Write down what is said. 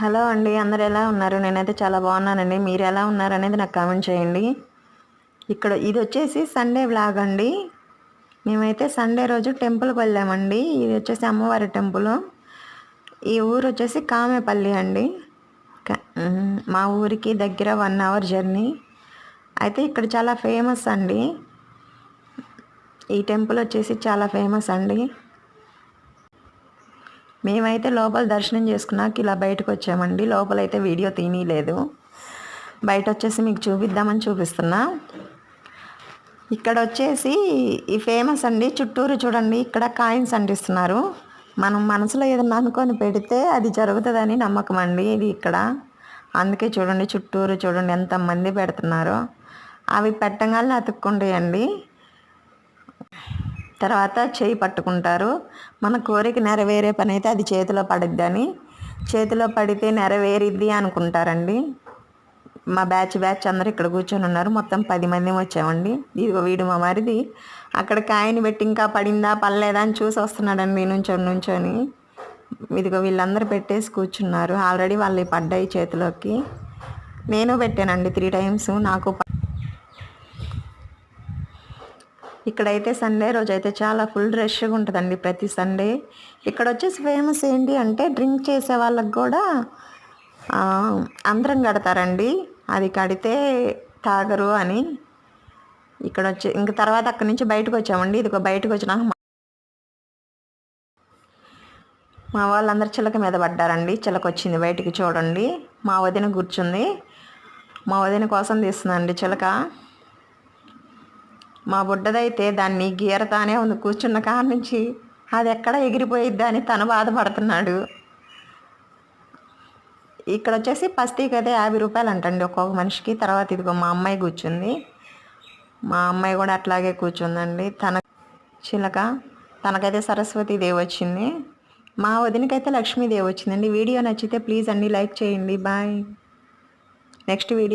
Hello అండి అందరు ఎలా ఉన్నారు? నేనైతే చాలా బాగున్నానండి. మీరు ఎలా ఉన్నారు అనేది నాకు కామెంట్ చేయండి. ఇక్కడ ఇది వచ్చేసి సండే వ్లాగ్ అండి. మేమైతే సండే రోజు టెంపుల్కి వెళ్ళామండి. ఇది వచ్చేసి అమ్మవారి టెంపుల్. ఈ ఊరు వచ్చేసి కామెపల్లి అండి. మా ఊరికి దగ్గర వన్ అవర్ జర్నీ. అయితే ఇక్కడ చాలా ఫేమస్ అండి. ఈ టెంపుల్ వచ్చేసి చాలా ఫేమస్ అండి. మేమైతే లోపల దర్శనం చేసుకున్నాక ఇలా బయటకు వచ్చామండి. లోపలైతే వీడియో తీయలేదు బయట వచ్చేసి మీకు చూపిద్దామని చూపిస్తున్నా. ఇక్కడ వచ్చేసి ఈ ఫేమస్ అండి చుట్టూరు చూడండి. ఇక్కడ కాయిన్స్ అంటిస్తున్నారు. మనం మనసులో ఏదన్నా అనుకొని పెడితే అది జరుగుతుందని నమ్మకం అండి ఇది ఇక్కడ. అందుకే చూడండి చుట్టూరు చూడండి ఎంతమంది పెడుతున్నారో. అవి పెట్టగానే అతుక్కుంటాయండి. తర్వాత చేయి పట్టుకుంటారు. మన కోరిక నెరవేరే పని అయితే అది చేతిలో పడిద్దని. చేతిలో పడితే నెరవేరిద్ది అనుకుంటారండి. మా బ్యాచ్ బ్యాచ్ అందరూ ఇక్కడ కూర్చొని ఉన్నారు. మొత్తం పది మంది వచ్చామండి. ఇదిగో వీడు మా మరిది. అక్కడ కాయని పెట్టి ఇంకా పడిందా పడలేదా అని చూసి వస్తున్నాడండి నుంచొని నుంచొని. ఇదిగో వీళ్ళందరూ పెట్టేసి కూర్చున్నారు. ఆల్రెడీ వాళ్ళు పడ్డాయి చేతిలోకి. నేను పెట్టానండి త్రీ టైమ్స్. నాకు ఇక్కడైతే సండే రోజు అయితే చాలా ఫుల్ రష్గా ఉంటుందండి ప్రతి సండే ఇక్కడ వచ్చేసి ఫేమస్ ఏంటి అంటే డ్రింక్ చేసే వాళ్ళకి కూడా అందరం కడతారండి. అది కడితే తాగరు అని. ఇక్కడ వచ్చి ఇంక తర్వాత అక్కడి నుంచి బయటకు వచ్చామండి. ఇది బయటకు వచ్చినాక మా వాళ్ళందరూ చిలక మీద పడ్డారండి. చిలక వచ్చింది బయటికి చూడండి. మా వదిన కూర్చుంది. మా వదిన కోసం తీస్తుందండి చిలక. మా బుడ్డదైతే దాన్ని గీరతానే ఉంది కూర్చున్న కాడ నుంచి. అది ఎక్కడ ఎగిరిపోయిద్దా అని తను బాధపడుతున్నాడు. ఇక్కడ వచ్చేసి పస్తీకి అయితే యాభై రూపాయలు అంటండి ఒక్కొక్క మనిషికి. తర్వాత ఇదిగో మా అమ్మాయి కూర్చుంది. మా అమ్మాయి కూడా అట్లాగే కూర్చుందండి. తన చిలక తనకైతే సరస్వతి దేవి వచ్చింది. మా వదినకైతే లక్ష్మీదేవి వచ్చిందండి. వీడియో నచ్చితే ప్లీజ్ అండి లైక్ చేయండి. బాయ్. Next video